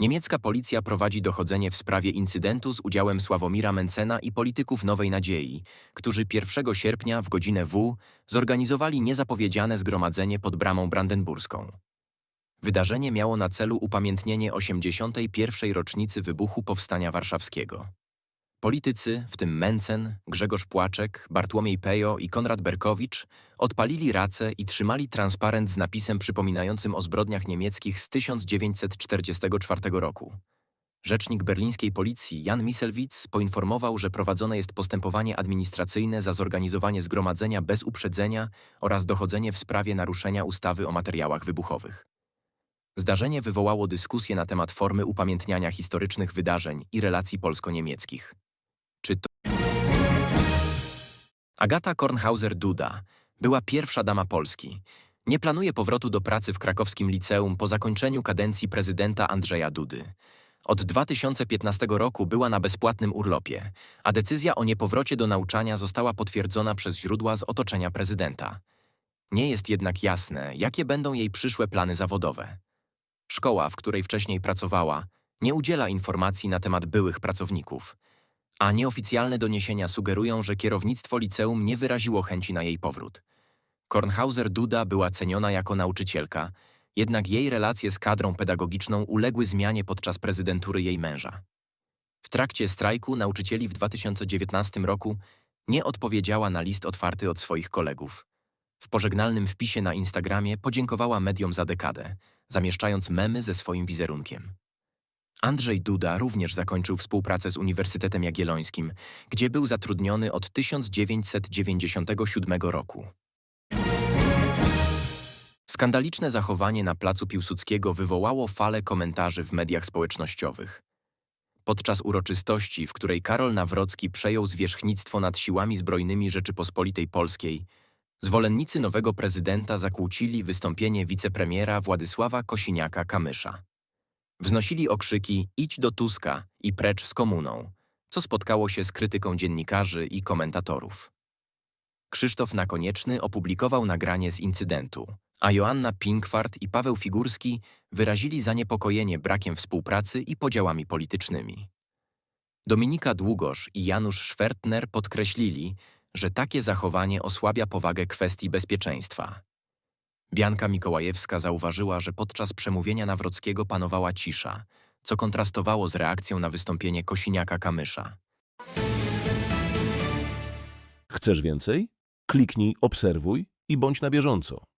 Niemiecka policja prowadzi dochodzenie w sprawie incydentu z udziałem Sławomira Mencena i polityków Nowej Nadziei, którzy 1 sierpnia w godzinę W zorganizowali niezapowiedziane zgromadzenie pod bramą brandenburską. Wydarzenie miało na celu upamiętnienie 81. rocznicy wybuchu Powstania Warszawskiego. Politycy, w tym Mencen, Grzegorz Płaczek, Bartłomiej Pejo i Konrad Berkowicz, odpalili race i trzymali transparent z napisem przypominającym o zbrodniach niemieckich z 1944 roku. Rzecznik berlińskiej policji Jan Miselwitz poinformował, że prowadzone jest postępowanie administracyjne za zorganizowanie zgromadzenia bez uprzedzenia oraz dochodzenie w sprawie naruszenia ustawy o materiałach wybuchowych. Zdarzenie wywołało dyskusję na temat formy upamiętniania historycznych wydarzeń i relacji polsko-niemieckich. Czy to... Agata Kornhauser-Duda była pierwsza dama Polski. Nie planuje powrotu do pracy w krakowskim liceum po zakończeniu kadencji prezydenta Andrzeja Dudy. Od 2015 roku była na bezpłatnym urlopie, a decyzja o niepowrocie do nauczania została potwierdzona przez źródła z otoczenia prezydenta. Nie jest jednak jasne, jakie będą jej przyszłe plany zawodowe. Szkoła, w której wcześniej pracowała, nie udziela informacji na temat byłych pracowników, a nieoficjalne doniesienia sugerują, że kierownictwo liceum nie wyraziło chęci na jej powrót. Kornhauser-Duda była ceniona jako nauczycielka, jednak jej relacje z kadrą pedagogiczną uległy zmianie podczas prezydentury jej męża. W trakcie strajku nauczycieli w 2019 roku nie odpowiedziała na list otwarty od swoich kolegów. W pożegnalnym wpisie na Instagramie podziękowała mediom za dekadę, zamieszczając memy ze swoim wizerunkiem. Andrzej Duda również zakończył współpracę z Uniwersytetem Jagiellońskim, gdzie był zatrudniony od 1997 roku. Skandaliczne zachowanie na placu Piłsudskiego wywołało falę komentarzy w mediach społecznościowych. Podczas uroczystości, w której Karol Nawrocki przejął zwierzchnictwo nad siłami zbrojnymi Rzeczypospolitej Polskiej, zwolennicy nowego prezydenta zakłócili wystąpienie wicepremiera Władysława Kosiniaka-Kamysza. Wznosili okrzyki idź do Tuska i precz z komuną, co spotkało się z krytyką dziennikarzy i komentatorów. Krzysztof Nakonieczny opublikował nagranie z incydentu, a Joanna Pinkwart i Paweł Figurski wyrazili zaniepokojenie brakiem współpracy i podziałami politycznymi. Dominika Długosz i Janusz Schwertner podkreślili, że takie zachowanie osłabia powagę kwestii bezpieczeństwa. Bianka Mikołajewska zauważyła, że podczas przemówienia Nawrockiego panowała cisza, co kontrastowało z reakcją na wystąpienie Kosiniaka-Kamysza. Chcesz więcej? Kliknij obserwuj i bądź na bieżąco.